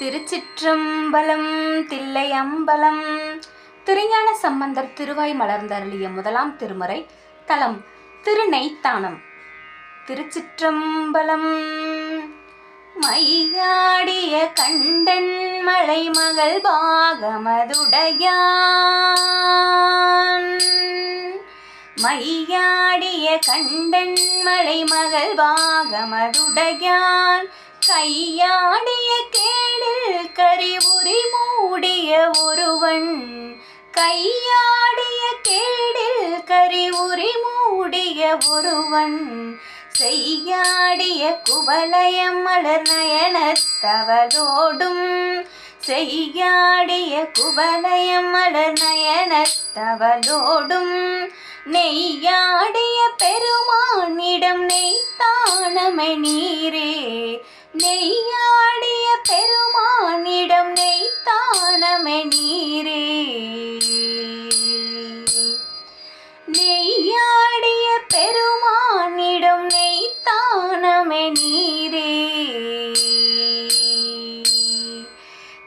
திருச்சிற்றம்பலம் தில்லை அம்பலம் திருஞான சம்பந்தர் திருவாய் மலர்ந்தருளிய முதலாம் திருமறை தலம் திருநெய்த்தானம். திருச்சிற்றம்பலம். மையாடிய கண்டன் மலை மகள் பாகமதுடையான். மையாடிய கண்டன் மலை மகள் பாகமதுடையான். கையாடிய கே கையாடிய கேடில் கரிபுரி மூடிய ஒருவன் செய்யாடிய குவலய மலர் நயனத்தவளோடும் செய்யாடிய குவலய மலர் நயனத்தவளோடும் நெய்யாடிய பெருமானிடம் நெய்த்தானமை நீரே நெய்யாடிய பெருமானிடம் நெய்த்தானமை நீரே.